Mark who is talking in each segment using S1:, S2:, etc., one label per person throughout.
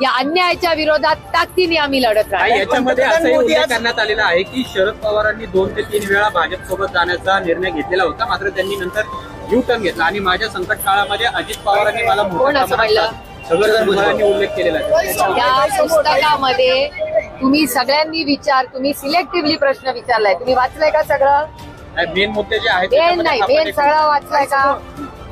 S1: या अन्यायाच्या विरोधात ताकदीने आम्ही लढत
S2: आणि
S1: राहणार
S2: याच्यामध्ये असंही उल्लेख करण्यात आलेला आहे की शरद पवारांनी दोन ते तीन वेळा भाजप सोबत जाण्याचा निर्णय घेतलेला होता मात्र त्यांनी नंतर यू टर्न घेतला. आणि माझ्या संकट काळामध्ये अजित पवारांनी मला
S1: कोण असं म्हणलं?
S2: उल्लेख केलेला आहे.
S1: त्या पुस्तकामध्ये तुम्ही सगळ्यांनी विचार तुम्ही सिलेक्टिव्हली प्रश्न विचारलाय. तुम्ही वाचलाय का सगळं?
S2: मेन मुद्दे जे आहेत
S1: मेन नाही. मेन सगळं वाचलाय का?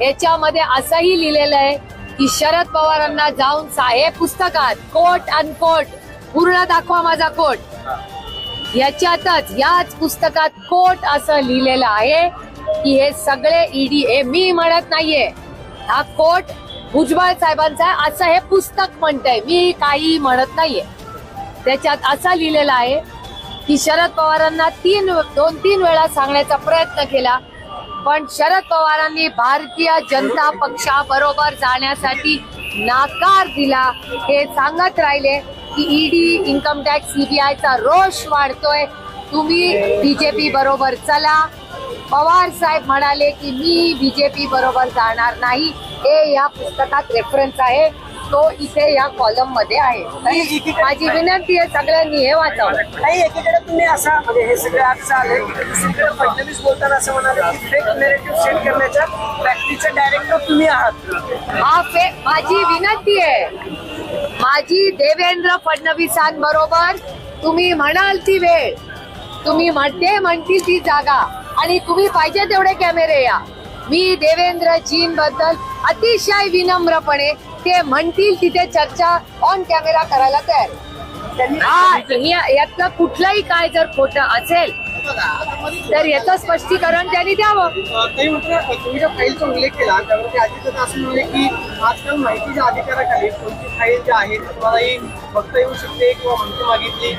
S1: याच्यामध्ये असंही लिहिलेलं आहे की शरद पवारांना जाऊन साहेब पुस्तकात कोट अनकोट पूर्ण दाखवा माझा कोट याच्यातच याच पुस्तकात कोट असं लिहिलेलं आहे की हे सगळे ईडी हे मी म्हणत नाहीये. हा कोट भुजबळ साहेबांचा आहे, असं हे पुस्तक म्हणतंय. मी काही म्हणत नाहीये. त्याच्यात असं लिहिलेलं आहे की शरद पवारांना तीन दोन तीन वेळा सांगण्याचा प्रयत्न केला. पण शरद पवारांनी भारतीय जनता पक्षाबरोबर जाण्यासाठी नाकार दिला. हे सांगत राहिले की ईडी इन्कम टॅक्स सीबीआयचा रोष वाढतोय. तुम्ही बीजेपी बरोबर चला. पवार साहेब म्हणाले की मी बीजेपी बरोबर जाणार नाही. हे या पुस्तकात रेफरन्स आहे. तो इथे या कॉलममध्ये आहे. माझी विनंती आहे सगळ्यांनी हे वाचावं.
S3: काही एकीकडे तुम्ही असा म्हणजे हे सगळे आज चालले दुसरीकडे फडणवीस बोलताना असं म्हणाले की फेक नेरेटिव्ह सेंड करण्याच्या फॅक्टरीचे डायरेक्टर तुम्ही आहात.
S1: हा फे माझी विनंती आहे. माझी देवेंद्र फडणवीसांबरोबर तुम्ही म्हणाल ती वेळ. तुम्ही म्हणते म्हणतील ती जागा. आणि तुम्ही पाहिजे तेवढे कॅमेरे या. मी देवेंद्र जीन बद्दल अतिशय विनम्रपणे ते म्हणतील तिथे चर्चा ऑन कॅमेरा करायला तयार यातलं कुठलंही काय जर खोटं असेल तर याचं स्पष्टीकरण त्यांनी द्यावं.
S4: काही तुम्ही ज्या फाईलचा उल्लेख केला त्यावरती आधी असं म्हणले की आजकाल माहितीच्या अधिकाराखाली कोणती फाईल जी आहे ती तुम्हालाही बघता येऊ शकते किंवा माहिती मागितली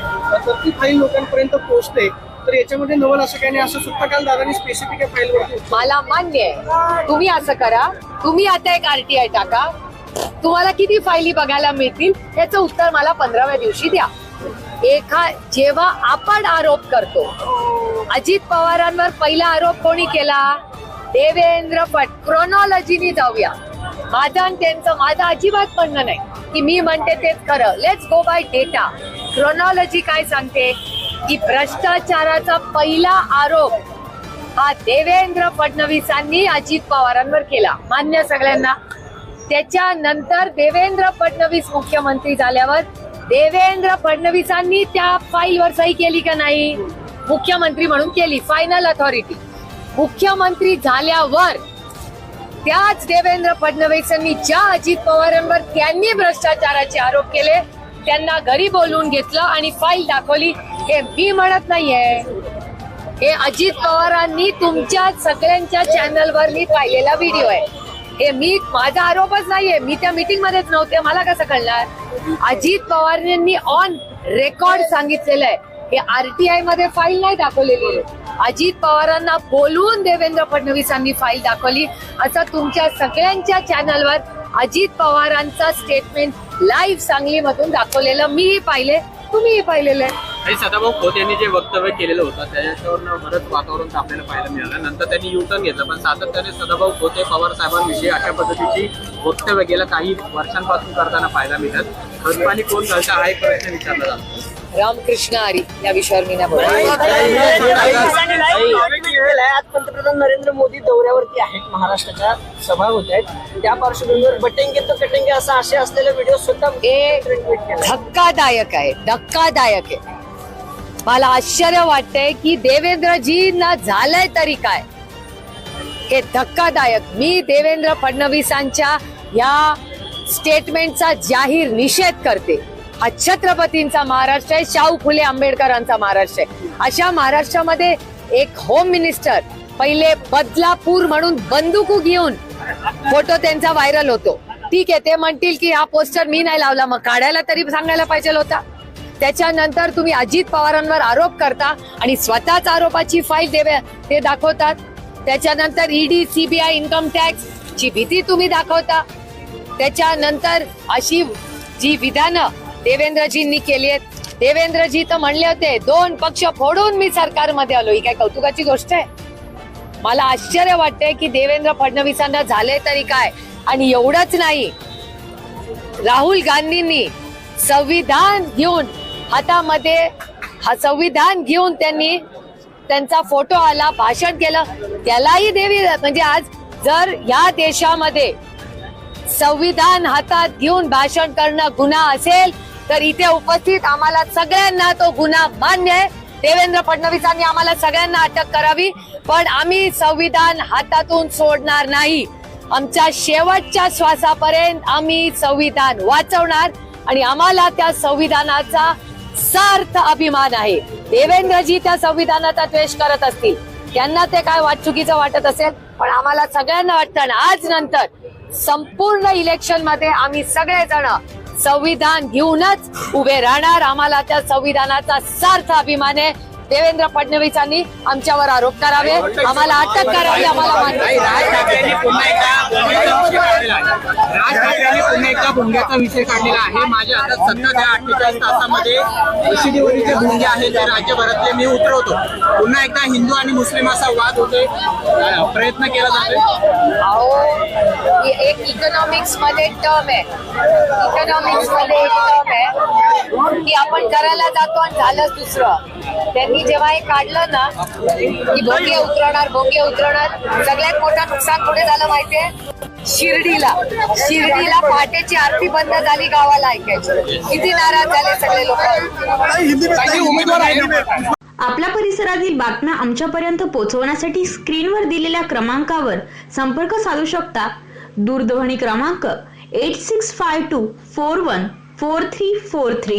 S4: तर ती फाईल लोकांपर्यंत पोहोचते. तर याच्यामध्ये नवल असं काही नाही. असं सुद्धा काल दादानी स्पेसिफिक फाईलवरती
S1: मला मान्य आहे. तुम्ही असं करा. तुम्ही आता एक आरटीआय टाका. तुम्हाला किती फायली बघायला मिळतील याचं उत्तर मला पंधराव्या दिवशी द्या. एका जेव्हा आपण आरोप करतो अजित पवारांवर पहिला आरोप कोणी केला? देवेंद्र फट क्रोनॉलॉजीनी जाऊया. माझं आणि त्यांचं माझं अजिबात म्हणणं नाही. की मी म्हणते तेच खरं. Let's go by data chronology काय सांगते? की भ्रष्टाचाराचा पहिला आरोप हा देवेंद्र फडणवीसांनी अजित पवारांवर केला. मान्य सगळ्यांना. त्याच्यानंतर देवेंद्र फडणवीस मुख्यमंत्री झाल्यावर देवेंद्र फडणवीसांनी त्या फाईलवर सही केली का नाही? मुख्यमंत्री म्हणून केली. फायनल अथॉरिटी मुख्यमंत्री झाल्यावर त्याच देवेंद्र फडणवीसांनी ज्या अजित पवारांवर त्यांनी भ्रष्टाचाराचे आरोप केले त्यांना घरी बोलवून घेतलं आणि फाईल दाखवली. हे मी म्हणत नाहीये. हे अजित पवारांनी तुमच्या सगळ्यांच्या चॅनलवर मी पाहिलेला व्हिडिओ आहे. हे मी माझा आरोपच नाहीये. मी त्या मीटिंग मध्येच नव्हते. मला कसं कळणार? अजित पवार यांनी ऑन रेकॉर्ड सांगितलेलं आहे. हे आरटीआयमध्ये फाईल नाही दाखवलेली. अजित पवारांना बोलवून देवेंद्र फडणवीसांनी फाईल दाखवली. असं तुमच्या सगळ्यांच्या चॅनलवर अजित पवारांचा स्टेटमेंट लाईव्ह सांगलीमधून दाखवलेलं मीही पाहिले. तुम्ही पाहिलेलं आहे.
S2: आणि सदाभाऊ खोत यांनी जे वक्तव्य केलेलं होतं त्याच्यावर बरंच वातावरण आपल्याला पाहायला मिळालं. नंतर त्यांनी युटर्न घेतलं पण सातत्याने सदाभाऊ खोत हे पवार साहेबांविषयी अशा पद्धतीची वक्तव्य गेल्या काही वर्षांपासून करताना पाहायला मिळतात. खतपाणी कोण घालता हा एक प्रश्न विचारला जातो.
S1: रामकृष्ण हरी या विषयावर मी नाही.
S3: आज पंतप्रधान नरेंद्र मोदी दौऱ्यावरती आहेत महाराष्ट्राच्या सभा होत आहेत त्या पार्श्वभूमीवर बटेंगे तो कटेंगे असा आशय असलेला व्हिडिओ
S1: हे
S3: केला
S1: धक्कादायक आहे धक्कादायक आहे मला आश्चर्य वाटतंय की देवेंद्रजींना झालंय तरी काय हे धक्कादायक मी देवेंद्र फडणवीसांच्या या स्टेटमेंटचा जाहीर निषेध करते हा छत्रपतींचा महाराष्ट्र आहे शाहू फुले आंबेडकरांचा महाराष्ट्र आहे. अशा महाराष्ट्रामध्ये एक होम मिनिस्टर पहिले बदलापूर म्हणून बंदुकू घेऊन फोटो त्यांचा व्हायरल होतो. ठीक आहे ते म्हणतील की हा पोस्टर मी नाही लावला मग काढायला तरी सांगायला पाहिजे होता. त्याच्यानंतर तुम्ही अजित पवारांवर आरोप करता आणि स्वतःच आरोपाची फाईल देवे ते दाखवतात. त्याच्यानंतर ईडी सीबीआय इन्कम टॅक्स ची भीती तुम्ही दाखवता. त्याच्यानंतर अशी जी विधानं देवेंद्रजींनी केली आहेत. देवेंद्रजी तर म्हणले होते दोन पक्ष फोडून मी सरकारमध्ये आलो ही काय कौतुकाची गोष्ट आहे? मला आश्चर्य वाटतंय की देवेंद्र फडणवीसांना झाले तरी काय? आणि एवढंच नाही राहुल गांधींनी संविधान घेऊन हातामध्ये हा संविधान घेऊन त्यांनी त्यांचा फोटो आला भाषण केलं. त्यालाही देवी म्हणजे आज जर या देशामध्ये संविधान हातात घेऊन भाषण करणं गुन्हा असेल तर इथे उपस्थित आम्हाला सगळ्यांना तो गुन्हा मान्य आहे. देवेंद्र फडणवीसांनी आम्हाला सगळ्यांना अटक करावी पण आम्ही संविधान हातातून सोडणार नाही. आमच्या शेवटच्या श्वासापर्यंत आम्ही संविधान वाचवणार आणि आम्हाला त्या संविधानाचा सार्थ अभिमान आहे. देवेंद्रजी त्या संविधानाचा द्वेष करत असतील. त्यांना ते काय वाट चुकीचं वाटत असेल? पण आम्हाला सगळ्यांना वाटतं आणि आज नंतर संपूर्ण इलेक्शनमध्ये आम्ही सगळेजण संविधान घेऊनच उभे राहणार आम्हाला त्या संविधानाचा सार्थ अभिमान आहे देवेंद्र फडणवीसांनी आमच्यावर आरोप करावे आम्हाला अटक करावी आम्हाला मान्य
S2: भोंग्याचा विषय काढलेला आहे. माझ्या हातात सत्ता त्या अठ्ठेचाळीस तासामध्ये शिडीवरीचे भोंगे आहेत ते राज्यभरातले मी उतरवतो. पुन्हा एकदा हिंदू आणि मुस्लिम असा वाद होते प्रयत्न केला जातो
S1: अहो एक इकॉनॉमिक्समध्ये टर्म आहे. इकॉनॉमिक्समध्ये एक टर्म आहे. की आपण करायला जातो आणि झालंच दुसरं. त्यांनी जेव्हा हे काढलं ना की भोंगे उतरवणार भोंगे उतरवणार सगळ्यात मोठं नुकसान कुठे झालं माहितीये? शिर्डीला. शिर्डीला पहाटेची आरती बंद झाली गावाला ऐकायची. किती नाराज झाले सगळे लोक.
S5: आपल्या परिसरातील बातम्या आमच्यापर्यंत पोहोचवण्यासाठी स्क्रीनवर दिलेल्या क्रमांकावर संपर्क साधू शकता. दूरध्वनी क्रमांक eight six five two four one four three four three